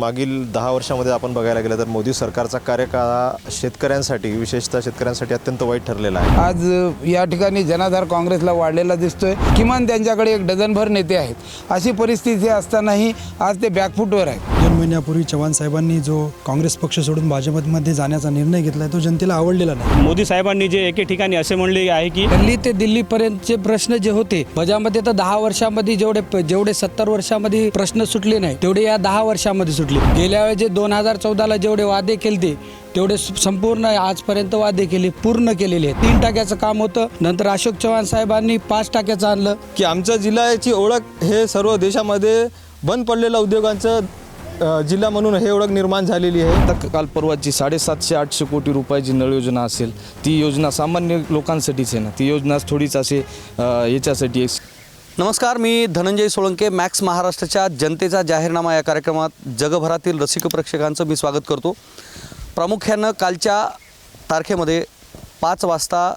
मागील दहा वर्षामध्ये आपण बघायला गेलं तर मोदी सरकारचा कार्यकाळ हा शेतकऱ्यांसाठी विशेषतः शेतकऱ्यांसाठी अत्यंत वाईट ठरलेला आहे. आज या ठिकाणी जनाधार काँग्रेसला वाढलेला दिसतोय. किमान त्यांच्याकडे एक डझनभर नेते आहेत. अशी परिस्थिती असतानाही आज ते बॅकफूटवर आहेत. दोन महिन्यापूर्वी चव्हाण साहेबांनी जो काँग्रेस पक्ष सोडून भाजपमध्ये जाण्याचा निर्णय घेतला तो जनतेला आवडलेला नाही. मोदी साहेबांनी जे एके ठिकाणी असे म्हणले आहे की दिल्ली ते दिल्लीपर्यंतचे प्रश्न जे होते भजामध्ये तर दहा वर्षामध्ये जेवढे जेवढे सत्तर वर्षामध्ये प्रश्न सुटले नाही तेवढे या दहा वर्षामध्ये सुटले. गेल्या वेळेस जे दोन हजार चौदाला जेवढे वादे केले तेवढे संपूर्ण आजपर्यंत वादे केले पूर्ण केलेले तीन टाक्याचं काम होतं नंतर अशोक चव्हाण साहेबांनी पाच टाक्याचं आणलं. की आमच्या जिल्ह्याची ओळख हे सर्व देशामध्ये बंद पडलेल्या उद्योगांचं जिल्हा म्हणून हे ओळख निर्माण झालेली आहे. आता काल परवाची साडेसातशे आठशे कोटी रुपयाची नळ योजना असेल ती योजना सामान्य लोकांसाठीच आहे ना. ती योजना थोडीच असे याच्यासाठी आहे. नमस्कार मी धनंजय सोळंके मॅक्स महाराष्ट्राच्या जनतेचा जाहीरनामा या कार्यक्रमात जगभरातील रसिक प्रेक्षकांचं मी स्वागत करतो. प्रामुख्यानं कालच्या तारखेमध्ये पाच वाजता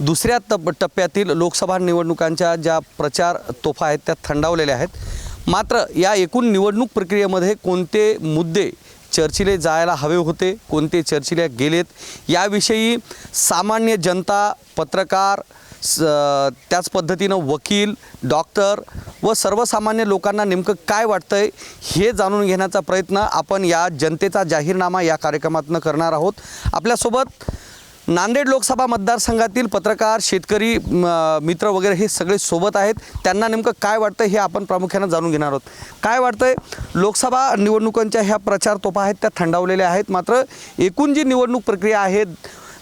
दुसऱ्या टप टप्प्यातील लोकसभा निवडणुकांच्या ज्या प्रचार तोफा आहेत त्या थंडावलेल्या आहेत. मात्र या एकूण निवडणूक प्रक्रियेमध्ये कोणते मुद्दे चर्चिले जायला हवे होते कोणते चर्चिले गेलेत याविषयी सामान्य जनता पत्रकार स त्याच पद्धतीनं वकील डॉक्टर व सर्वसामान्य लोकांना नेमकं काय वाटतंय हे जाणून घेण्याचा प्रयत्न आपण या जनतेचा जाहीरनामा या कार्यक्रमातनं करणार आहोत. आपल्यासोबत नांदेड लोकसभा मतदारसंघातील पत्रकार शेतकरी म, मित्र वगैरे हे सगळे सोबत आहेत. त्यांना नेमकं काय वाटतं हे आपण प्रामुख्यानं जाणून घेणार आहोत. काय वाटतंय? लोकसभा निवडणुकांच्या ह्या प्रचार तोफा आहेत त्या थंडावलेल्या आहेत. मात्र एकूण जी निवडणूक प्रक्रिया आहे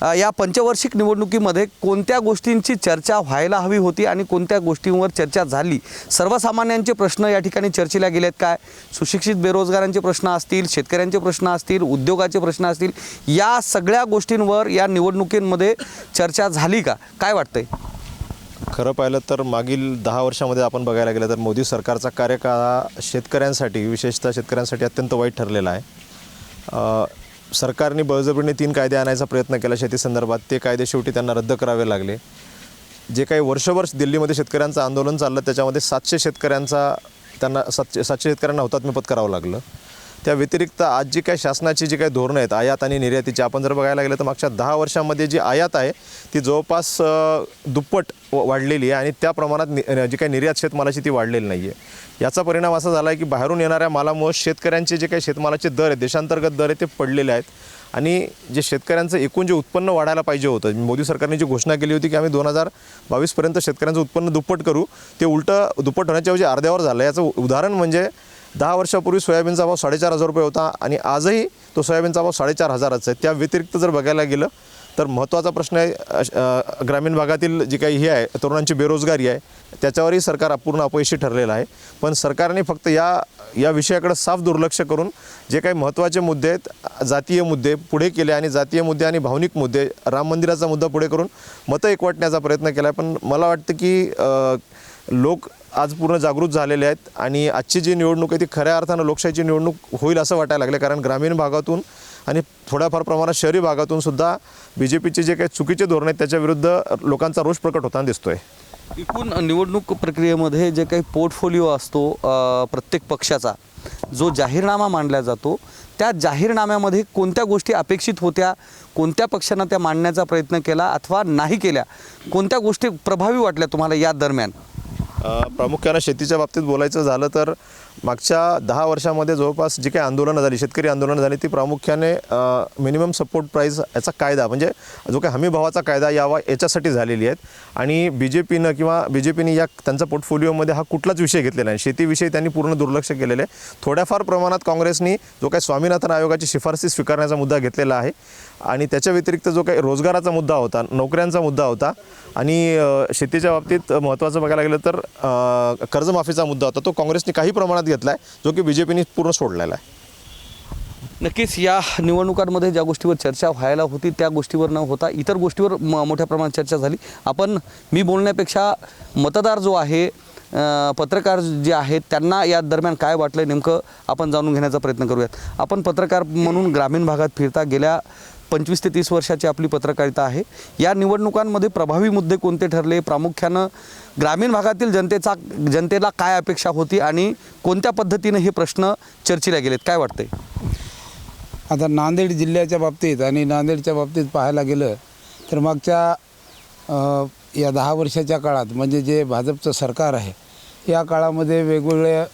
या पंचवार्षिक निवडणुकीमध्ये कोणत्या गोष्टींची चर्चा व्हायला हवी होती आणि कोणत्या गोष्टींवर चर्चा झाली? सर्वसामान्यांचे प्रश्न या ठिकाणी चर्चेला गेलेत काय? सुशिक्षित बेरोजगारांचे प्रश्न असतील शेतकऱ्यांचे प्रश्न असतील उद्योगाचे प्रश्न असतील या सगळ्या गोष्टींवर या निवडणुकींमध्ये चर्चा झाली का? काय वाटतंय? खरं पाहिलं तर मागील दहा वर्षामध्ये आपण बघायला गेलं तर मोदी सरकारचा कार्यकाळ हा शेतकऱ्यांसाठी विशेषतः शेतकऱ्यांसाठी अत्यंत वाईट ठरलेला आहे. सरकारने बळजबरीने तीन कायदे आणायचा प्रयत्न केला शेती संदर्भात. ते कायदे शेवटी त्यांना रद्द करावे लागले. जे काही वर्षभर दिल्लीमध्ये शेतकऱ्यांचं आंदोलन चाललं त्याच्यामध्ये सातशे शेतकऱ्यांचा त्यांना सातशे सातशे शेतकऱ्यांना हुतात्मा पत्करावं लागलं. त्या व्यतिरिक्त आज जी काही शासनाची जी काही धोरणं आहेत आयात आणि निर्यातीची आपण जर बघायला गेलं तर मागच्या दहा वर्षामध्ये जी आयात आहे ती जवळपास दुप्पट व- वाढलेली आहे आणि त्या प्रमाणात जी काही निर्यात शेतमालाची ती वाढलेली नाही आहे याचा परिणाम असा झाला आहे की बाहेरून येणाऱ्या मालामुळे शेतकऱ्यांचे जे काही शेतमालाचे दर आहेत देशांतर्गत दर आहेत ते पडलेले आहेत. आणि जे शेतकऱ्यांचं एकूण जे उत्पन्न वाढायला पाहिजे होतं मोदी सरकारने जी घोषणा केली होती की आम्ही दोन हजार बावीसपर्यंत शेतकऱ्यांचं उत्पन्न दुप्पट करू ते उलटं दुप्पट होण्याच्याऐवजी अर्ध्यावर झालं. याचं उदाहरण म्हणजे दहा वर्षापूर्वी सोयाबीनचा भाव साडेचार हजार रुपये होता आणि आजही तो सोयाबीनचा भाव साडेचार हजाराचा आहे. त्या व्यतिरिक्त जर बघायला गेलं तर महत्त्वाचा प्रश्न आहे ग्रामीण भागातील जी काही हे आहे तरुणांची बेरोजगारी आहे त्याच्यावरही सरकार अपूर्ण अपयशी ठरलेलं आहे. पण सरकारने फक्त या या विषयाकडे साफ दुर्लक्ष करून जे काही महत्त्वाचे मुद्दे आहेत जातीय मुद्दे पुढे केले आणि जातीय मुद्दे आणि भावनिक मुद्दे राम मंदिराचा मुद्दा पुढे करून मतं एकवटण्याचा प्रयत्न केला आहे पण मला वाटतं की लोक आज पूर्ण जागृत झालेले आहेत आणि आजची जी निवडणूक आहे ती खऱ्या अर्थानं लोकशाहीची निवडणूक होईल असं वाटायला लागलं. कारण ग्रामीण भागातून आणि थोड्याफार प्रमाणात शहरी भागातून सुद्धा बी जे पीचे जे काही चुकीचे धोरण आहेत त्याच्याविरुद्ध लोकांचा रोष प्रकट होताना दिसतोय. एकूण निवडणूक प्रक्रियेमध्ये जे काही पोर्टफोलिओ असतो प्रत्येक पक्षाचा जो जाहीरनामा मांडला जातो त्या जाहीरनाम्यामध्ये कोणत्या गोष्टी अपेक्षित होत्या कोणत्या पक्षानं त्या मांडण्याचा प्रयत्न केला अथवा नाही केल्या कोणत्या गोष्टी प्रभावी वाटल्या तुम्हाला या दरम्यान? प्रामुख्यानं शेतीच्या बाबतीत बोलायचं झालं तर मागच्या दहा वर्षामध्ये जवळपास जी काही आंदोलनं झाली शेतकरी आंदोलनं झाली ती प्रामुख्याने मिनिमम सपोर्ट प्राईज याचा कायदा म्हणजे जो काही हमी भावाचा कायदा यावा याच्यासाठी झालेली आहेत. आणि बी जे पीनं किंवा बी जे पीने या त्यांचा पोर्टफोलिओमध्ये हा कुठलाच विषय घेतलेला नाही. शेतीविषयी त्यांनी पूर्ण दुर्लक्ष केलेलं आहे. थोड्याफार प्रमाणात काँग्रेसनी जो काही स्वामीनाथन आयोगाची शिफारसी स्वीकारण्याचा मुद्दा घेतलेला आहे. आणि त्याच्या व्यतिरिक्त जो काही रोजगाराचा मुद्दा होता नोकऱ्यांचा मुद्दा होता आणि शेतीच्या बाबतीत महत्त्वाचं बघायला गेलं तर कर्जमाफीचा मुद्दा होता तो काँग्रेसने काही प्रमाणात घेतला आहे जो की बी जे पीने पूर्ण सोडलेला आहे. नक्कीच या निवडणुकांमध्ये ज्या गोष्टीवर चर्चा व्हायला होती त्या गोष्टीवर न होता इतर गोष्टीवर म मोठ्या प्रमाणात चर्चा झाली. आपण मी बोलण्यापेक्षा मतदार जो आहे पत्रकार जे आहेत त्यांना या दरम्यान काय वाटलं नेमकं आपण जाणून घेण्याचा प्रयत्न करूयात. आपण पत्रकार म्हणून ग्रामीण भागात फिरता गेल्या पंचवीस ते तीस वर्षाची आपली पत्रकारिता आहे. या निवडणुकांमध्ये प्रभावी मुद्दे कोणते ठरले? प्रामुख्यानं ग्रामीण भागातील जनतेचा जनतेला काय अपेक्षा होती आणि कोणत्या पद्धतीनं हे प्रश्न चर्चेला गेलेत? काय वाटते आता नांदेड जिल्ह्याच्या बाबतीत आणि नांदेडच्या बाबतीत पाहायला गेलं तर मागच्या या दहा वर्षाच्या काळात म्हणजे जे भाजपचं सरकार आहे या काळामध्ये वेगवेगळ्या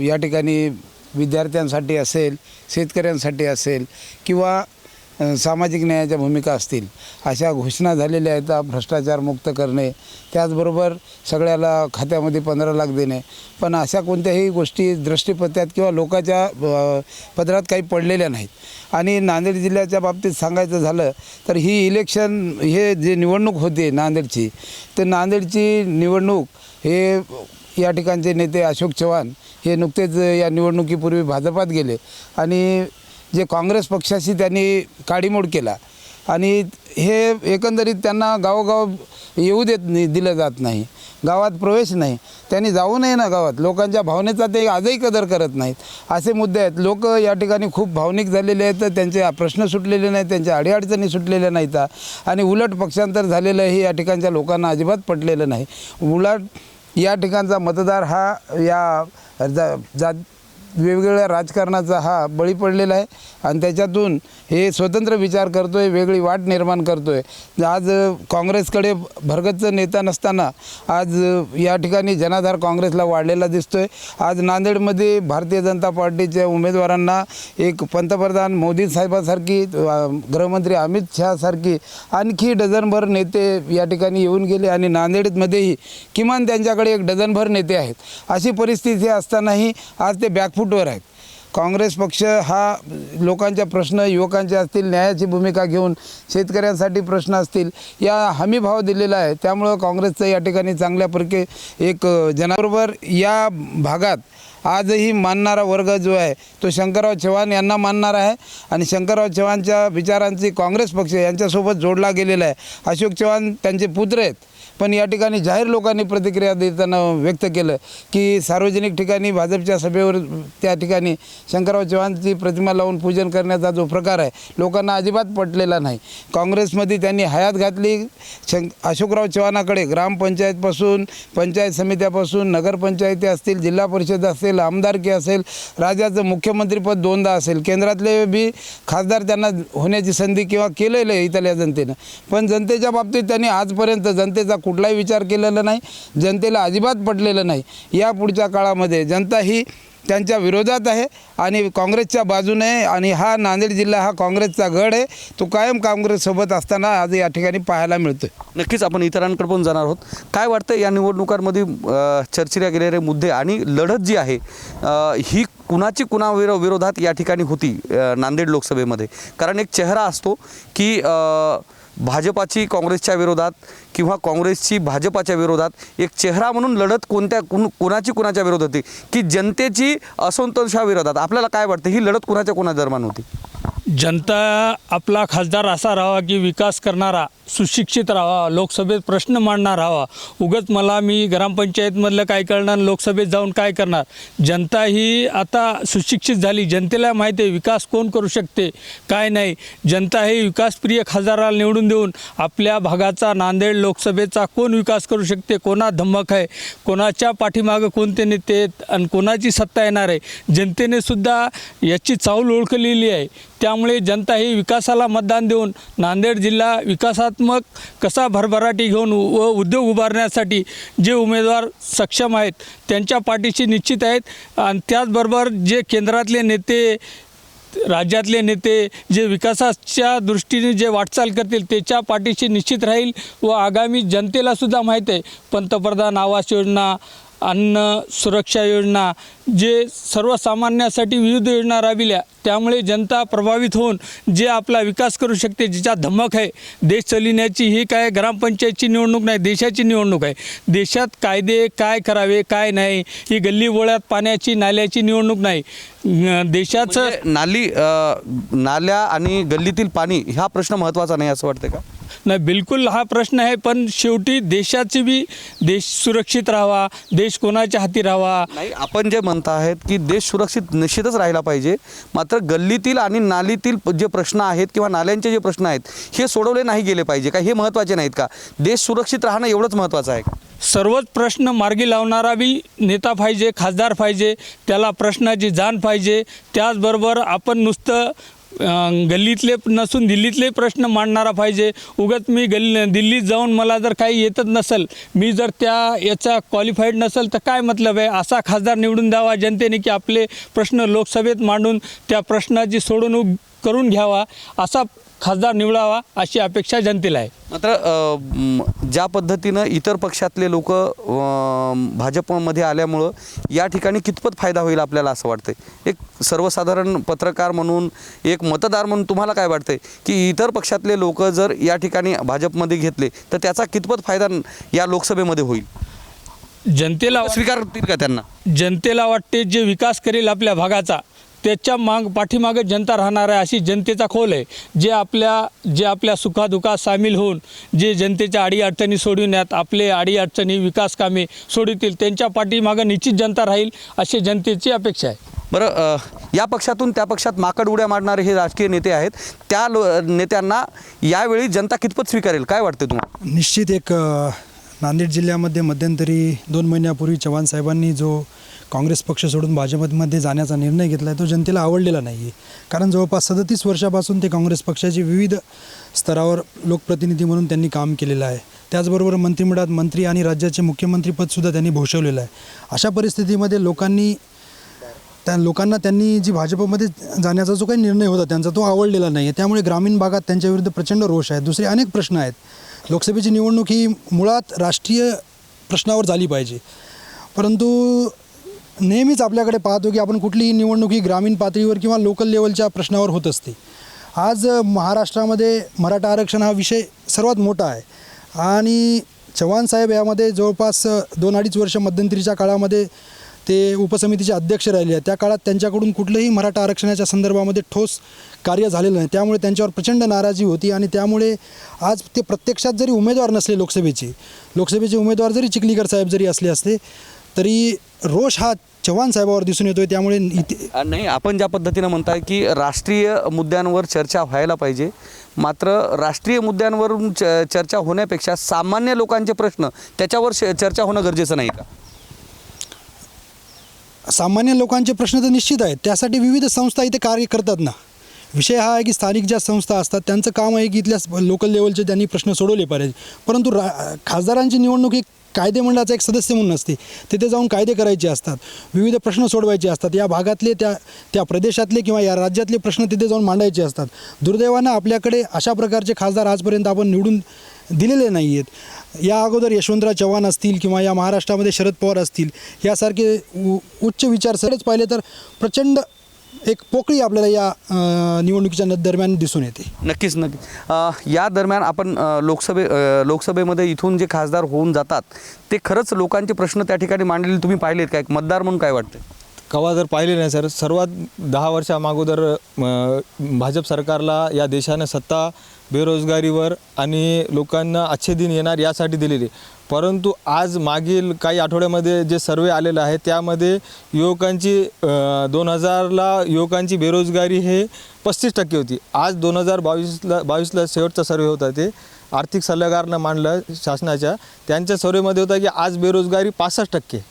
या ठिकाणी विद्यार्थ्यांसाठी असेल शेतकऱ्यांसाठी असेल किंवा सामाजिक न्यायाच्या भूमिका असतील अशा घोषणा झालेल्या आहेत भ्रष्टाचार मुक्त करणे त्याचबरोबर सगळ्याला खात्यामध्ये पंधरा लाख देणे. पण अशा कोणत्याही गोष्टी दृष्टीपत्यात किंवा लोकांच्या पदरात काही पडलेल्या नाहीत. आणि नांदेड जिल्ह्याच्या बाबतीत सांगायचं झालं तर ही इलेक्शन हे जे निवडणूक होते नांदेडची तर नांदेडची निवडणूक हे या ठिकाणचे नेते अशोक चव्हाण हे नुकतेच या निवडणुकीपूर्वी भाजपात गेले. आणि जे काँग्रेस पक्षाशी त्यांनी काडीमोड केला. आणि हे एकंदरीत त्यांना गावोगाव येऊ देत नाही दिलं जात नाही. गावात प्रवेश नाही. त्यांनी जाऊ नये ना गावात. लोकांच्या भावनेचा ते आजही कदर करत नाहीत. असे मुद्दे आहेत. लोक या ठिकाणी खूप भावनिक झालेले आहेत. तर त्यांचे प्रश्न सुटलेले नाहीत. त्यांच्या अडीअडचणी सुटलेल्या नाहीत. आणि उलट पक्षांतर झालेलं हे या ठिकाणच्या लोकांना अजिबात पटलेलं नाही. उलट या ठिकाणचा मतदार हा या जा जा वेगवेगळ्या राजकारणाचा हा बळी पडलेला आहे आणि त्याच्यातून हे स्वतंत्र विचार करतो आहे वेगळी वाट निर्माण करतो आहे आज काँग्रेसकडे भरगतचं नेता नसताना आज या ठिकाणी जनाधार काँग्रेसला वाढलेला दिसतो आहे आज नांदेडमध्ये भारतीय जनता पार्टीच्या उमेदवारांना एक पंतप्रधान मोदी साहेबासारखी गृहमंत्री अमित शहासारखी आणखी डझनभर नेते या ठिकाणी येऊन गेले आणि नांदेडमध्येही किमान त्यांच्याकडे एक डझनभर नेते आहेत. अशी परिस्थिती असतानाही आज ते फूटवर आहेत. काँग्रेस पक्ष हा लोकांच्या प्रश्न युवकांचे असतील न्यायाची भूमिका घेऊन शेतकऱ्यांसाठी प्रश्न असतील या हमी भाव दिलेला आहे. त्यामुळं काँग्रेसचं या ठिकाणी चांगल्यापैकी एक जनाबरोबर या भागात आजही मानणारा वर्ग जो आहे तो शंकरराव चव्हाण यांना मानणार आहे. आणि शंकरराव चव्हाणच्या विचारांची काँग्रेस पक्ष यांच्यासोबत जोडला गेलेला आहे. अशोक चव्हाण त्यांचे पुत्र आहेत. पण या ठिकाणी जाहीर लोकांनी प्रतिक्रिया देताना व्यक्त केलं की सार्वजनिक ठिकाणी भाजपच्या सभेवर त्या ठिकाणी शंकरराव चव्हाणची प्रतिमा लावून पूजन करण्याचा जो प्रकार आहे लोकांना अजिबात पटलेला नाही. काँग्रेसमध्ये त्यांनी हयात घातली. शं अशोकराव चव्हाणाकडे ग्रामपंचायतपासून पंचायत समित्यापासून नगरपंचायती असतील जिल्हा परिषद असेल आमदारकी असेल राज्याचं मुख्यमंत्रीपद दोनदा असेल केंद्रातले बी खासदार त्यांना होण्याची संधी किंवा केलेलं आहे इथल्या जनतेनं. पण जनतेच्या बाबतीत त्यांनी आजपर्यंत जनतेचा कुठलाही विचार केलेला नाही जनतेला अजिबात पटलेलं नाही. या पुढच्या काळामध्ये जनता ही त्यांच्या विरोधात आहे आणि काँग्रेसच्या बाजूने आहे आणि हा नांदेड जिल्हा हा काँग्रेसचा गड आहे. तो कायम काँग्रेससोबत असताना आज या ठिकाणी पाहायला मिळतो नक्कीच आपण इतरांकडे पण जाणार आहोत. काय वाटतं या निवडणुकांमध्ये अ, चर्चेला गेलेले मुद्दे आणि लढत जी आहे ही कुणाची कुणा विरो विरोधात या ठिकाणी होती नांदेड लोकसभेमध्ये? कारण एक चेहरा असतो की भाजपाची काँग्रेसच्या विरोधात किंवा काँग्रेसची भाजपाच्या विरोधात एक चेहरा म्हणून लढत कोणत्या कुण कुणाची कुणाच्या विरोधात होती? की जनतेची असंतोषाविरोधात आपल्याला काय वाटतं? ही लढत कुणाच्या कुणा दरम्यान होती? जनता आपला खासदार असा राहावा की विकास करणारा सुशिक्षित राहावा लोकसभेत प्रश्न मांडणार राहावा. उगत मला मी ग्रामपंचायतमधलं काय करणार लोकसभेत जाऊन काय करणार? जनता ही आता सुशिक्षित झाली. जनतेला माहिती आहे विकास कोण करू शकते काय नाही. जनता हे विकासप्रिय खासदाराला निवडून देऊन आपल्या भागाचा नांदेड लोकसभेचा कोण विकास करू शकते? कोणा धमक आहे? कोणाच्या पाठीमागं कोणते नेते आहेत? आणि कोणाची सत्ता येणार आहे? जनतेने सुद्धा याची चाऊल ओळखलेली आहे. त्यामुळे जनता ही विकासाला मतदान देऊन नांदेड जिल्हा विकासात्मक कसा भरभराटी घेऊन व उद्योग उभारण्यासाठी जे उमेदवार सक्षम आहेत त्यांच्या पाठीशी निश्चित आहेत. आणि त्याचबरोबर जे केंद्रातले नेते राज्यातले नेते जे विकासाच्या दृष्टीने जे वाटचाल करतील त्याच्या पाठीशी निश्चित राहील व आगामी जनतेला सुद्धा माहीत आहे. पंतप्रधान आवास योजना अन्न सुरक्षा योजना जे सर्वसामान्यासाठी विविध योजना राबविल्या त्यामुळे जनता प्रभावित होऊन जे आपला विकास करू शकते जिचा धमक आहे देश चलिण्याची ही काय ग्रामपंचायतची निवडणूक नाही देशाची निवडणूक आहे. देशात कायदे काय करावे काय नाही ही गल्ली बोळ्यात पाण्याची नाल्याची निवडणूक नाही. देशाचं म्हणजे नाली नाल्या आणि गल्लीतील पाणी हा प्रश्न महत्त्वाचा नाही असं वाटतं का? नाही बिलकुल हा प्रश्न आहे पण शेवटी देशाची बी देश सुरक्षित राहावा देश कोणाच्या हाती राहावा. नाही आपण जे म्हणता आहेत की देश सुरक्षित निश्चितच राहिला पाहिजे मात्र गल्लीतील आणि नालीतील जे प्रश्न आहेत किंवा नाल्यांचे जे प्रश्न आहेत हे सोडवले नाही गेले पाहिजे का? हे महत्त्वाचे नाहीत का? देश सुरक्षित राहणं एवढंच महत्त्वाचं आहे. सर्वच प्रश्न मार्गी लावणारा बी नेता पाहिजे खासदार पाहिजे त्याला प्रश्नाची जाण पाहिजे. त्याचबरोबर आपण नुसतं गल्लीतले नसून दिल्लीतले प्रश्न मांडणारा पाहिजे. उगत मी गल्ली दिल्लीत जाऊन मला जर काही येतच नसेल मी जर त्या याचा क्वालिफाईड नसेल तर काय मतलब आहे? असा खासदार निवडून द्यावा जनतेने की आपले प्रश्न लोकसभेत मांडून त्या प्रश्नाची सोडवणूक करून घ्यावा असा खासदार निवडावा अशी अपेक्षा जनतेला आहे. मात्र ज्या पद्धतीनं इतर पक्षातले लोक भाजपमध्ये आल्यामुळं या ठिकाणी कितपत फायदा होईल आपल्याला असं वाटतंय? एक सर्वसाधारण पत्रकार म्हणून एक मतदार म्हणून तुम्हाला काय वाटतंय? की इतर पक्षातले लोक जर या ठिकाणी भाजपमध्ये घेतले तर त्याचा कितपत फायदा या लोकसभेमध्ये होईल? जनतेला स्वीकारतील का त्यांना? जनतेला वाटते जे विकास करेल आपल्या भागाचा त्याच्या माग पाठीमागे जनता राहणार आहे अशी जनतेचा खोल आहे. जे आपल्या जे आपल्या सुखादुखात सामील होऊन जे जनतेच्या अडीअडचणी सोडविण्यात आपले अडीअडचणी विकास कामे सोडवतील त्यांच्या पाठीमागं निश्चित जनता राहील अशी जनतेची अपेक्षा आहे. बरं या पक्षातून त्या पक्षात माकड उड्या मारणारे हे राजकीय नेते आहेत. त्या लो नेत्यांना यावेळी जनता कितपत स्वीकारेल? काय वाटते तुम्हाला? निश्चित एक नांदेड जिल्ह्यामध्ये मध्यंतरी दोन महिन्यापूर्वी चव्हाण साहेबांनी जो काँग्रेस पक्ष सोडून भाजपमध्ये जाण्याचा निर्णय घेतला आहे तो जनतेला आवडलेला नाही आहे कारण जवळपास सदतीस वर्षापासून ते काँग्रेस पक्षाचे विविध स्तरावर लोकप्रतिनिधी म्हणून त्यांनी काम केलेलं आहे. त्याचबरोबर मंत्रिमंडळात मंत्री आणि राज्याचे मुख्यमंत्रीपदसुद्धा त्यांनी भूषवलेलं आहे. अशा परिस्थितीमध्ये लोकांनी त्या लोकांना त्यांनी जी भाजपमध्ये जाण्याचा जो काही निर्णय होता त्यांचा तो आवडलेला नाही आहे त्यामुळे ग्रामीण भागात त्यांच्याविरुद्ध प्रचंड रोष आहे. दुसरे अनेक प्रश्न आहेत. लोकसभेची निवडणूक ही मुळात राष्ट्रीय प्रश्नावर झाली पाहिजे. परंतु नेहमीच आपल्याकडे पाहतो की आपण कुठलीही निवडणूक ही ग्रामीण पातळीवर किंवा लोकल लेवलच्या प्रश्नावर होत असते. आज महाराष्ट्रामध्ये मराठा आरक्षण हा विषय सर्वात मोठा आहे. आणि चव्हाण साहेब यामध्ये जवळपास दोन अडीच वर्ष मध्यंतरीच्या काळामध्ये ते उपसमितीचे अध्यक्ष राहिले आहेत. त्या काळात त्यांच्याकडून कुठलंही मराठा आरक्षणाच्या संदर्भामध्ये ठोस कार्य झालेलं नाही. त्यामुळे त्यांच्यावर प्रचंड नाराजी होती आणि त्यामुळे आज ते प्रत्यक्षात जरी उमेदवार नसले लोकसभेचे लोकसभेचे उमेदवार जरी चिखलीकर साहेब जरी असले असते तरी रोष हा चव्हाण साहेबावर दिसून येतोय त्यामुळे इथे नाही आपण ज्या पद्धतीनं म्हणताय की राष्ट्रीय मुद्द्यांवर चर्चा व्हायला पाहिजे मात्र राष्ट्रीय मुद्द्यांवरून च चर्चा होण्यापेक्षा सामान्य लोकांचे प्रश्न त्याच्यावर श- चर्चा होणं गरजेचं नाही का? सामान्य लोकांचे प्रश्न तर निश्चित आहेत त्यासाठी विविध संस्था इथे कार्य करतात ना. विषय हा आहे की स्थानिक ज्या संस्था असतात त्यांचं काम आहे की इथल्या लोकल लेवलचे त्यांनी प्रश्न सोडवले पाहिजे परंतु रा खासदारांची निवडणूक कायदेमंडळाचा एक सदस्य म्हणून असते. तिथे जाऊन कायदे करायचे असतात. विविध प्रश्न सोडवायचे असतात. या भागातले त्या त्या प्रदेशातले किंवा या राज्यातले प्रश्न तिथे जाऊन मांडायचे असतात. दुर्दैवानं आपल्याकडे अशा प्रकारचे खासदार आजपर्यंत आपण निवडून दिलेले नाही आहेत या अगोदर यशवंतराव चव्हाण असतील किंवा या महाराष्ट्रामध्ये शरद पवार असतील यासारखे उ उच्च विचार सरच पाहिले तर प्रचंड एक पोकळी आपल्याला या निवडणुकीच्या न- दरम्यान दिसून येते. नक्कीच नक्की या दरम्यान आपण लोकसभे लोकसभेमध्ये इथून जे खासदार होऊन जातात ते खरंच लोकांचे प्रश्न त्या ठिकाणी मांडलेले तुम्ही पाहिलेत काय मतदार म्हणून काय वाटतं कवा जर पाहिले नाही सर सर्वात दहा वर्षामागोदर भाजप सरकारला या देशानं सत्ता बेरोजगारीवर आणि लोकांना अच्छे दिन येणार यासाठी दिलेली. परंतु आज मागील काही आठवड्यामध्ये जे सर्वे आलेलं आहे त्यामध्ये युवकांची दोन हजारला युवकांची बेरोजगारी हे पस्तीस टक्के होती. आज दोन हजार बावीसला बावीसला शेवटचा सर्वे होता ते. आर्थिक सल्लागारनं मांडलं शासनाच्या. त्यांच्या सर्वेमध्ये होता की आज बेरोजगारी पासष्ट टक्के.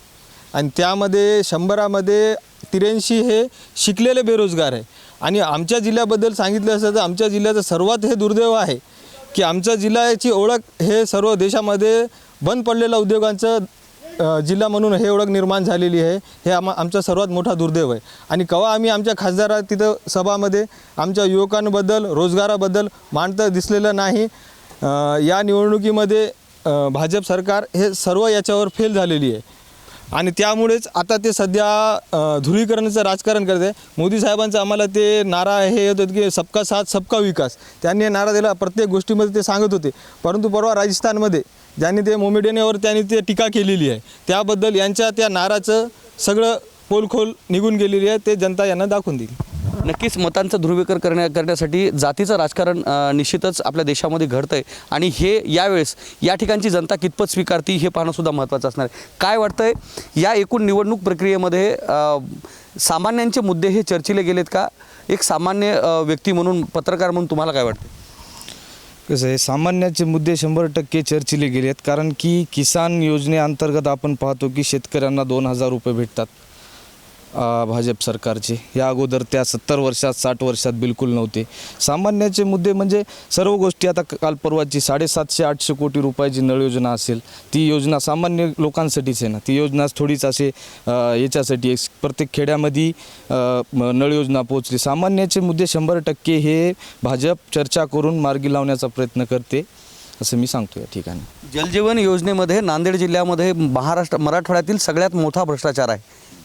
आणि त्यामध्ये शंभरामध्ये त्र्याऐंशी हे शिकलेले बेरोजगार आहे. आणि आमच्या जिल्ह्याबद्दल सांगितलं असतं तर आमच्या जिल्ह्याचं सर्वात हे दुर्दैव आहे की आमच्या जिल्ह्याची ओळख हे सर्व देशामध्ये बंद पडलेल्या उद्योगांचं जिल्हा म्हणून हे ओळख निर्माण झालेली आहे. हे आम आमचा सर्वात मोठा दुर्दैव आहे. आणि केव्हा आम्ही आमच्या खासदारा तिथं सभामध्ये आमच्या युवकांबद्दल रोजगाराबद्दल मांडतं दिसलेलं नाही. या निवडणुकीमध्ये भाजप सरकार हे सर्व याच्यावर फेल झालेली आहे. आणि त्यामुळेच आता ते सध्या धुळीकरणाचं ध्रुवीकरणाचं राजकारण करत आहे. मोदी साहेबांचं आम्हाला ते नारा हे येत होते की सबका साथ सबका विकास. त्यांनी नारा दिला प्रत्येक गोष्टीमध्ये ते सांगत होते. परंतु परवा राजस्थानमध्ये ज्यांनी ते मोमेडियनवर त्यांनी ते टीका केलेली आहे. त्याबद्दल यांच्या त्या नाराचं सगळं पोलखोल निघून गेलेली आहे ते जनता यांना दाखवून देईल. नक्कीच मतांचं ध्रुवीकर करण्या करण्यासाठी जातीचं राजकारण निश्चितच आपल्या देशामध्ये घडतं आहे आणि हे यावेळेस या ठिकाणची जनता कितपत स्वीकारती हे पाहणंसुद्धा महत्त्वाचं असणार आहे. काय आहे या एकूण निवडणूक प्रक्रियेमध्ये सामान्यांचे मुद्दे हे चर्चिले गेलेत का? एक सामान्य व्यक्ती म्हणून पत्रकार म्हणून तुम्हाला काय वाटतं कसं आहे. सामान्याचे मुद्दे शंभर टक्के चर्चिले गेले आहेत कारण की किसान योजनेअंतर्गत आपण पाहतो की शेतकऱ्यांना दोन हजार रुपये भेटतात. भाजप सरकारचे. या अगोदर त्या सत्तर वर्षात साठ वर्षात बिलकुल नव्हते. सामान्याचे मुद्दे म्हणजे सर्व गोष्टी आता काल परवाची साडेसातशे आठशे कोटी रुपयाची नळ योजना असेल ती योजना सामान्य लोकांसाठीच आहे ना. ती योजना थोडीच असे याच्यासाठी आहे. प्रत्येक खेड्यामध्ये नळ योजना पोहोचली. सामान्याचे मुद्दे शंभर टक्के हे भाजप चर्चा करून मार्गी लावण्याचा प्रयत्न करते असं मी सांगतो या ठिकाणी. जलजीवन योजनेमध्ये नांदेड जिल्ह्यामध्ये महाराष्ट्र मराठवाड्यातील सगळ्यात मोठा भ्रष्टाचार आहे.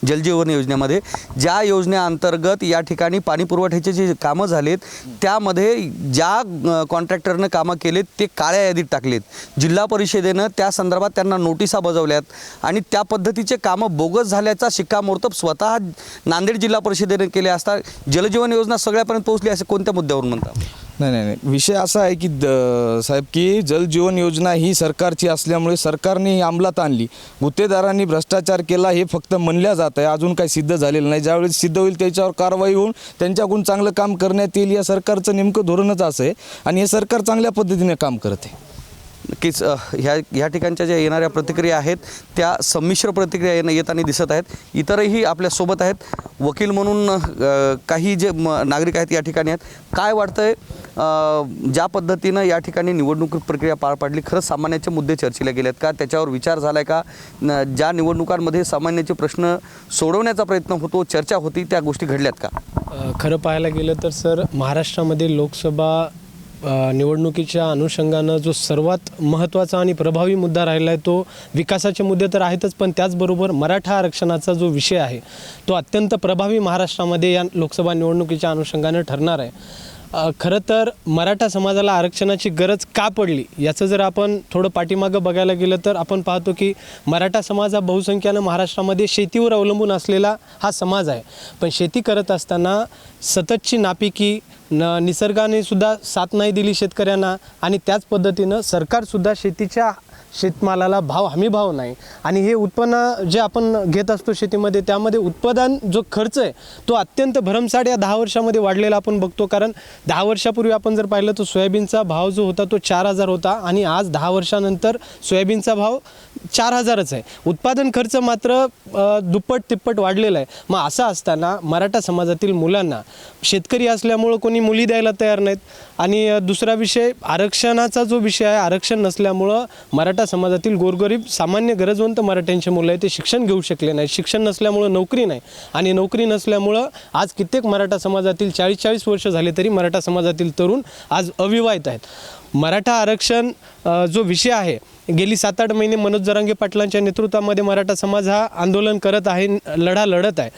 जलजीवन योजनेमध्ये. ज्या योजनेअंतर्गत या ठिकाणी पाणी पुरवठ्याचे जे कामं झालेत त्यामध्ये ज्या कॉन्ट्रॅक्टरनं कामं केलेत ते काळ्या यादीत टाकलेत. जिल्हा परिषदेनं त्या संदर्भात त्यांना नोटिसा बजावल्यात आणि त्या पद्धतीचे कामं बोगस झाल्याचा शिक्कामोर्तब स्वतः नांदेड जिल्हा परिषदेने केले असता जलजीवन योजना सगळ्यापर्यंत पोहोचली असे कोणत्या मुद्द्यावरून म्हणतात नाही नाही नाही. विषय असा आहे की द साहेब की जलजीवन योजना ही सरकारची असल्यामुळे सरकारने ही अंमलात आणली. गुत्तेदारांनी भ्रष्टाचार केला हे फक्त म्हणल्या जात आहे. अजून काही सिद्ध झालेलं नाही. ज्यावेळेस सिद्ध होईल त्याच्यावर कारवाई होऊन त्यांच्याकडून चांगलं काम करण्यात येईल. या सरकारचं नेमकं धोरणच असं आहे. आणि हे सरकार चांगल्या पद्धतीने काम करत आहे. नक्कीच ह्या ह्या ठिकाणच्या ज्या येणाऱ्या प्रतिक्रिया आहेत त्या संमिश्र प्रतिक्रिया येणं येताना दिसत आहेत. इतरही आपल्यासोबत आहेत. वकील म्हणून काही जे म नागरिक आहेत या ठिकाणी आहेत. काय वाटतं आहे ज्या पद्धतीनं या ठिकाणी निवडणूक प्रक्रिया पार पाडली? खरंच सामान्याचे मुद्दे चर्चेला आहेत का? त्याच्यावर विचार झाला आहे का? न- ज्या निवडणुकांमध्ये सामान्याचे प्रश्न सोडवण्याचा प्रयत्न होतो चर्चा होती त्या गोष्टी घडल्यात का? खरं पाहायला गेलं तर सर महाराष्ट्रामध्ये लोकसभा निवडणुकीच्या अनुषंगानं जो सर्वात महत्त्वाचा आणि प्रभावी मुद्दा राहिला आहे तो विकासाचे मुद्दे तर आहेतच पण त्याचबरोबर मराठा आरक्षणाचा जो विषय आहे तो अत्यंत प्रभावी महाराष्ट्रामध्ये या लोकसभा निवडणुकीच्या अनुषंगानं ठरणार आहे. खरं तर मराठा समाजाला आरक्षणाची गरज का पडली? याचं जर आपण थोडं पाठीमागं बघायला गेलं तर आपण पाहतो की मराठा समाज हा बहुसंख्यानं महाराष्ट्रामध्ये शेतीवर अवलंबून असलेला हा समाज आहे. पण शेती करत असताना सततची नापिकी न निसर्गाने सुद्धा साथ नाही दिली शेतकऱ्यांना आणि त्याच पद्धतीनं सरकारसुद्धा शेतीच्या शेतमालाला भाव हमी भाव नाही. आणि हे उत्पन्न जे आपण घेत असतो शेतीमध्ये त्यामध्ये उत्पादन जो खर्च आहे तो अत्यंत भरमसाठ या दहा वर्षामध्ये वाढलेला आपण बघतो. कारण दहा वर्षापूर्वी आपण जर पाहिलं तर सोयाबीनचा भाव जो होता तो चार हजार होता. आणि आज दहा वर्षानंतर सोयाबीनचा भाव चार हजारच आहे. उत्पादन खर्च मात्र दुप्पट तिप्पट वाढलेला आहे. मग असं असताना मराठा समाजातील मुलांना शेतकरी असल्यामुळं कोणी मुली द्यायला तयार नाहीत. आणि दुसरा विषय आरक्षणाचा जो विषय आहे आरक्षण नसल्यामुळं मराठा समाजातील गोरगरीब सामान्य गरजवंत मराठ्यांचे मुलं आहे ते शिक्षण घेऊ शकले नाही शिक्षण नसल्यामुळं नोकरी नाही. आणि नोकरी नसल्यामुळं आज कित्येक मराठा समाजातील चाळीस चाळीस वर्ष झाले तरी मराठा समाजातील तरुण आज अविवाहित आहेत. मराठा आरक्षण जो विषय आहे गेली सात आठ महिने मनोज जरांगे पाटलांच्या नेतृत्वामध्ये मराठा समाज हा आंदोलन करत आहे लढा लढत आहे.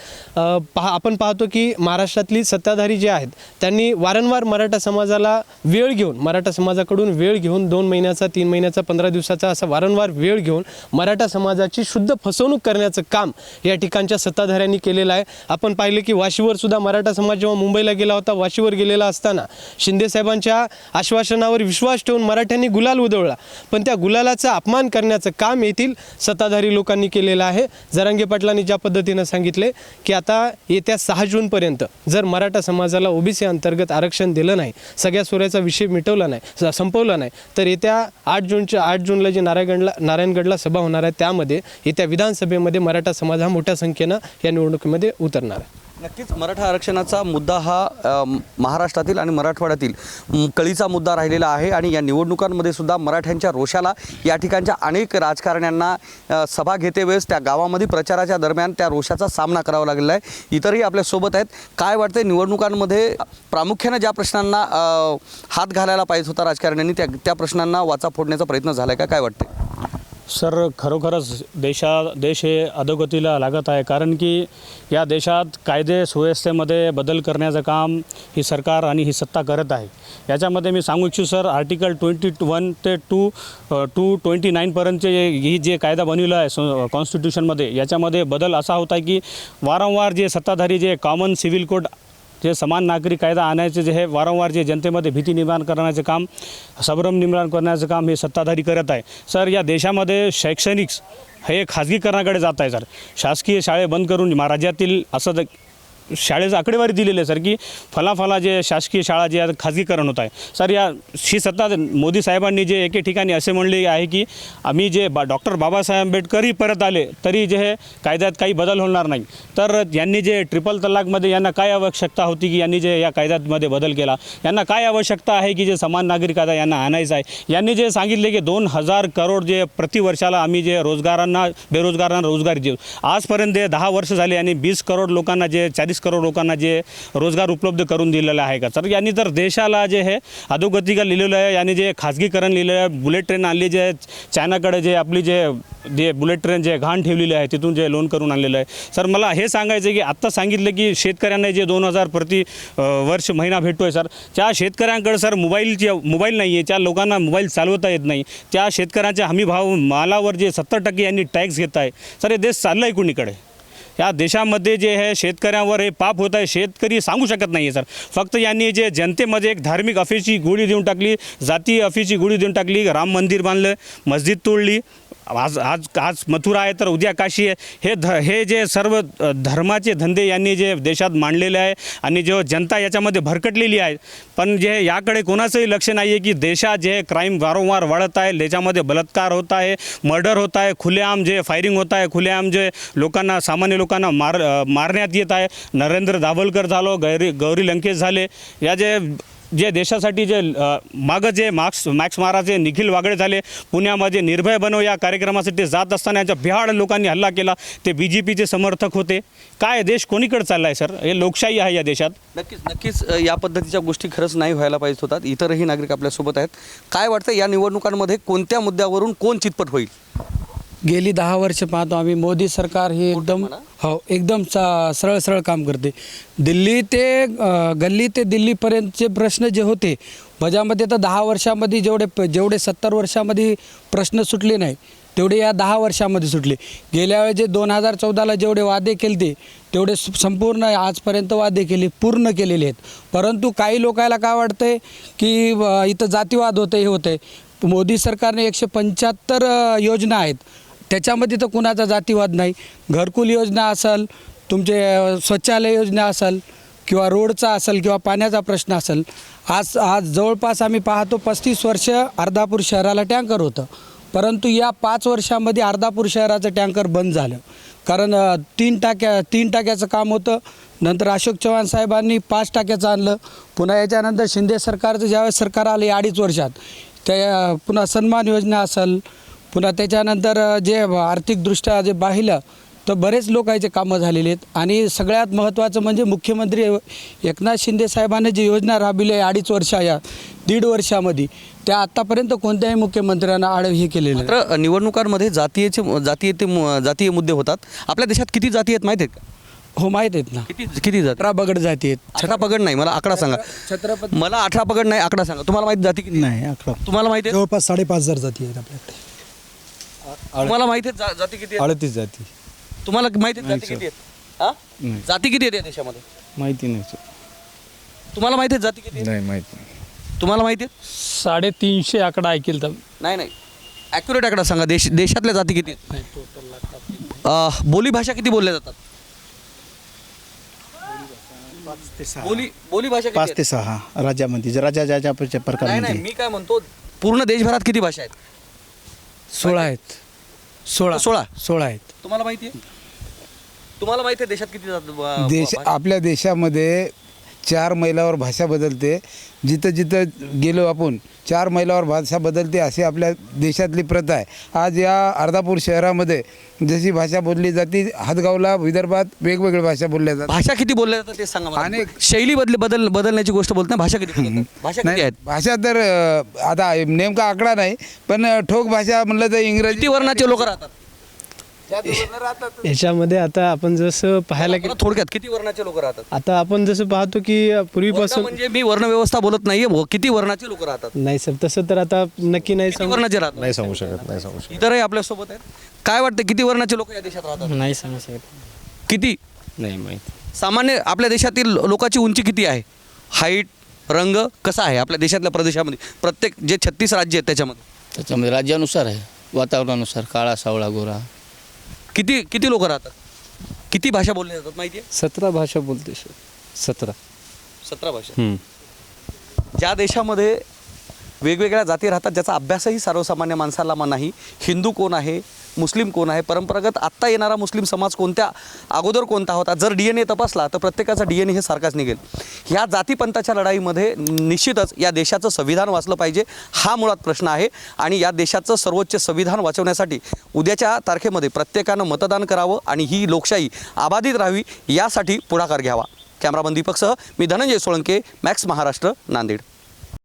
पहा आपण पाहतो की महाराष्ट्रातली सत्ताधारी जे आहेत त्यांनी वारंवार मराठा समाजाला वेळ घेऊन मराठा समाजाकडून वेळ घेऊन दोन महिन्याचा तीन महिन्याचा पंधरा दिवसाचा असा वारंवार वेळ घेऊन मराठा समाजाची शुद्ध फसवणूक करण्याचं काम या ठिकाणच्या सत्ताधाऱ्यांनी केलेलं आहे. आपण पाहिलं की वाशीवर सुद्धा मराठा समाज जेव्हा मुंबईला गेला होता वाशीवर गेलेला असताना शिंदेसाहेबांच्या आश्वासनावर विश्वास ठेवून मराठ्यांनी गुलाल उधळला पण त्या गुलालाचा अपमान करण्याचं काम येथील सत्ताधारी लोकांनी केलेलं आहे. जरांगे पाटलांनी ज्या पद्धतीनं सांगितले की आता येत्या सहा जूनपर्यंत जर मराठा समाजाला ओबीसी अंतर्गत आरक्षण दिलं नाही सगळ्या सोऱ्याचा विषय मिटवला नाही संपवला नाही तर येत्या आठ जूनच्या आठ जूनला जी नारायणगडला नारायणगडला सभा होणार आहे त्यामध्ये येत्या विधानसभेमध्ये मराठा समाज हा मोठ्या संख्येनं या निवडणुकीमध्ये उतरणार आहे. नक्कीच मराठा आरक्षणाचा मुद्दा हा महाराष्ट्रातील आणि मराठवाड्यातील कळीचा मुद्दा राहिलेला आहे आणि या निवडणुकांमध्ये सुद्धा मराठ्यांच्या रोषाला या ठिकाणच्या अनेक राजकारण्यांना सभा घेते वेळेस त्या गावामध्ये प्रचाराच्या दरम्यान त्या रोषाचा सामना करावा लागलेला आहे. इतरही आपल्यासोबत आहेत. काय वाटते निवडणुकांमध्ये प्रामुख्यानं ज्या प्रश्नांना हात घालायला पाहिजे होता राजकारण्यांनी त्या त्या प्रश्नांना वाचा फोडण्याचा प्रयत्न झाला आहे का? काय वाटते सर खरोखरच देशा देश हे अधोगतीला लागत आहे. कारण की या देशात कायदे सुव्यवस्थेमध्ये बदल करण्याचं काम ही सरकार आणि ही सत्ता करत आहे. याच्यामध्ये मी सांगू इच्छितो सर आर्टिकल ट्वेंटी वन ते टू टू ट्वेंटी नाईनपर्यंतचे ही जे कायदा बनविला आहे कॉन्स्टिट्यूशनमध्ये याच्यामध्ये बदल असा होता की वारंवार जे सत्ताधारी जे कॉमन सिव्हिल कोड जे समान नागरी कायदा आणायचे जे हे वारंवार जे जनतेमध्ये भीती निर्माण करण्याचे काम संभ्रम निर्माण करण्याचं काम हे सत्ताधारी करत आहे. सर या देशामध्ये शैक्षणिक हे खाजगीकरणाकडे जात आहे सर. शासकीय शाळे बंद करून राज्यातील असं शाळेचं आकडेवारी दिलेली आहे सर की फलाफला जे शासकीय शाळा जे आहे खाजगीकरण होत आहे. सर या ही सत्ता मोदी साहेबांनी जे एके ठिकाणी असे म्हणले आहे की आम्ही जे बा डॉक्टर बाबासाहेब आंबेडकरही परत आले तरी जे हे कायद्यात काही बदल होणार नाही. तर यांनी जे ट्रिपल तलाकमध्ये यांना काय आवश्यकता होती की यांनी जे या कायद्यामध्ये बदल केला? यांना काय आवश्यकता आहे की जे समान नागरिक कायदा यांना आणायचं आहे? यांनी जे सांगितले की दोन हजार करोड जे प्रतिवर्षाला आम्ही जे रोजगारांना बेरोजगारांना रोजगार देऊ. आजपर्यंत जे दहा वर्ष झाले आणि वीस करोड लोकांना जे चाळीस करोड लोकांना जे रोजगार उपलब्ध करून दिलेला आहे का? तर यांनी तर देशाला जे हे अधोगतिका लिहिलेलं आहे यांनी जे खाजगीकरण लिहिलेलं आहे बुलेट ट्रेन आणली जे चायनाकडे जे आपली जे जे बुलेट ट्रेन जे घाण ठेवलेली आहे तिथून जे लोन करून आणलेलं आहे. सर मला हे सांगायचं की आत्ता सांगितलं की शेतकऱ्यांना जे दोन हजार प्रति वर्ष महिना भेटतो आहे सर त्या शेतकऱ्यांकडे सर मोबाईलची मोबाईल नाही आहे त्या लोकांना मोबाईल चालवता येत नाही. त्या शेतकऱ्यांच्या हमी भाव मालावर जे सत्तर टक्के यांनी टॅक्स घेत आहे सर हे देश चाललं आहे कुणीकडे? या देशामध्ये जे हे शेतकऱ्यांवर हे पाप होत आहे शेतकरी सांगू शकत नाही आहे सर. फक्त यांनी जे जनतेमध्ये एक धार्मिक अफीची गोळी देऊन टाकली जाती अफीची गोळी देऊन टाकली राम मंदिर बांधलं मस्जिद तोडली आज आज आज मथुरा आहे तर उद्या काशी आहे. हे ध हे जे सर्व धर्माचे धंदे यांनी जे देशात मांडलेले आहे आणि जो जनता याच्यामध्ये भरकटलेली आहे पण जे याकडे कोणाचंही लक्ष नाही आहे की देशात जे क्राईम वारंवार वाढत आहे त्याच्यामध्ये बलात्कार होत आहे मर्डर होत आहे खुलेआम जे फायरिंग होत आहे खुलेआम जे लोकांना सामान्य लोकांना मार मारण्यात येत आहे. नरेंद्र दाभोलकर झालो गौरी गौरी लंकेश झाले. या जे जे देशासाठी जे मागं जे मार्क्स मॅक्स महाराज निखिल वागळे झाले पुण्यामध्ये निर्भय बनव या कार्यक्रमासाठी जात असताना यांच्या बिहाड लोकांनी हल्ला केला ते बी जे पीचे समर्थक होते. काय देश कोणीकडे चालला आहे सर? हे लोकशाही आहे या देशात. नक्कीच नक्कीच या पद्धतीच्या गोष्टी खरंच नाही व्हायला पाहिजे होतात. इतरही नागरिक आपल्यासोबत आहेत. काय वाटतं या निवडणुकांमध्ये कोणत्या मुद्द्यावरून कोण चितपट होईल? गेली दहा वर्ष पाहतो आम्ही. मोदी सरकार हे एकदम हो एकदम सा सरळ सरळ काम करते. दिल्ली ते गल्ली ते दिल्लीपर्यंतचे प्रश्न जे होते भजामध्ये तर दहा वर्षामध्ये जेवढे प- जेवढे सत्तर वर्षामध्ये प्रश्न सुटले नाही तेवढे या दहा वर्षामध्ये सुटले. गेल्या वेळी जे दोन हजार चौदाला जेवढे वादे केले तेवढे सु- संपूर्ण आजपर्यंत वादे केले पूर्ण केलेले आहेत. परंतु काही लोकायला काय वाटतंय की इथं जातीवाद होतं हे होतं आहे मोदी सरकारने एकशे पंच्याहत्तर योजना आहेत. त्याच्यामध्ये तर कुणाचा जातीवाद नाही. घरकुल योजना असेल तुमचे शौचालय योजना असेल किंवा रोडचा असेल किंवा पाण्याचा प्रश्न असेल आज आज जवळपास आम्ही पाहतो पस्तीस वर्ष अर्धापूर शहराला टँकर होतं. परंतु या पाच वर्षामध्ये अर्धापूर शहराचं टँकर बंद झालं. कारण तीन टाक्या तीन टाक्याचं काम होतं. नंतर अशोक चव्हाण साहेबांनी पाच टाक्याचं आणलं. पुन्हा याच्यानंतर शिंदे सरकारचं ज्यावेळेस सरकार आलं अडीच वर्षात त्या पुन्हा सन्मान योजना असेल पुन्हा त्याच्यानंतर जे आर्थिकदृष्ट्या जे पाहिलं तर बरेच लोकांचे कामं झालेले आहेत. आणि सगळ्यात महत्त्वाचं म्हणजे मुख्यमंत्री एकनाथ शिंदे साहेबांनी जी योजना राबविली आहे अडीच वर्षा या दीड वर्षामध्ये त्या आत्तापर्यंत कोणत्याही मुख्यमंत्र्यांना आड हे केलेलं नाही. मात्र निवडणुकांमध्ये जातीयचे जातीय ते मु- जातीय मुद्दे होतात. आपल्या देशात किती जाती आहेत माहिती आहेत का? हो माहीत आहेत ना. किती किती जाती? अठरा बगड जाती आहेत. अठरा पगड नाही मला आकडा सांगा. छत्रपती मला अठरा पगड नाही आकडा सांगा. तुम्हाला माहिती जाती किती? नाही अकरा. तुम्हाला माहिती आहे? जवळपास साडेपाच हजार जाती आहेत आपल्याकडे. तुम्हाला माहिती आहे जा- जाती किती आहेत? अडतीस जाती. तुम्हाला माहिती आहे जाती किती आहेत? हा? जाती किती आहेत या देशामध्ये? माहिती नाही सर. तुम्हाला माहिती आहे जाती किती आहेत? नाही माहिती तुम्हाला माहिती आहे साडेतीनशे आकडा ऐकेल तर. नाही नाही. ॲक्युरेट आकडा सांगा. देश देशातल्या जाती किती आहेत? बोली भाषा किती बोलल्या जातात? बोली बोली भाषा किती पाच आहेत? ते सहा राज्यामध्ये जे राज्या ज्या ज्या नाही नाही. प्रकारमध्ये. मी काय म्हणतो पूर्ण देशभरात किती भाषा आहेत? सोळा आहेत. सोळा. सोळा. सोळा आहेत. तुम्हाला माहिती आहे? तुम्हाला माहिती आहे देशात किती जात- देश? आपल्या देशामध्ये चार मैलावर भाषा बदलते. जिथं जिथं गेलो आपण चार मैलावर भाषा बदलते अशी आपल्या देशातली प्रथा आहे. आज या अर्धापूर शहरामध्ये जशी भाषा बोलली जाते हातगावला विदर्भात वेगवेगळ्या भाषा बोलल्या जातात. भाषा किती बोलल्या जातात ते सांगा. अनेक- शैली बदल बदल बदलण्याची गोष्ट बोलत नाही भाषा किती? भाषा नाही आहेत? भाषा तर आता नेमका आकडा नाही पण ठोक भाषा म्हणलं तर इंग्रजी वर्णाचे लोक राहतात? याच्यामध्ये आता आपण जसं पाहायला मला थोडक्यात किती वर्णाचे लोक राहतात? आता आपण जसं पाहतो की पूर्वीपासून म्हणजे मी वर्ण व्यवस्था बोलत नाहीये व किती वर्णाचे लोक राहतात? नाही सर तसं तर आता नक्की नाही किती सांगू वर्णाचे राहतात? नाही सांगू शकत नाही सांगू शकत. इतरही आपल्यासोबत आहेत? काय वाटतं किती वर्णाचे लोक या देशात राहतात? नाही सांगू शकत. किती? नाही माहीत. सामान्य आपल्या देशातील लोकांची उंची किती आहे? हाईट रंग कसा आहे आपल्या देशातल्या प्रदेशामध्ये? प्रत्येक जे छत्तीस राज्य आहेत त्याच्यामध्ये. त्याच्यामध्ये राज्यानुसार आहे वातावरणानुसार काळा सावळा गोरा. किती किती लोक राहतात? किती भाषा बोलल्या जातात माहिती आहे सतरा भाषा बोलते सर. सतरा. सतरा भाषा. ज्या देशामध्ये वेगवेगळ्या जाती राहतात ज्याचा अभ्यासही सर्वसामान्य माणसाला मा नाही. हिंदू कोण आहे? मुस्लिम कोण आहे? परंपरागत आत्ता येणारा मुस्लिम समाज कोणत्या? अगोदर कोणता होता? जर डी एन ए तपासला तर प्रत्येकाचा डी एन ए हे सारखाच निघेल. ह्या जातीपंथाच्या लढाईमध्ये निश्चितच या देशाचं संविधान वाचलं पाहिजे हा मुळात प्रश्न आहे. आणि या देशाचं सर्वोच्च संविधान वाचवण्यासाठी उद्याच्या तारखेमध्ये प्रत्येकानं मतदान करावं आणि ही लोकशाही अबाधित राहावी यासाठी पुढाकार घ्यावा. कॅमेरामन दीपकसह मी धनंजय सोळंके मॅक्स महाराष्ट्र नांदेड.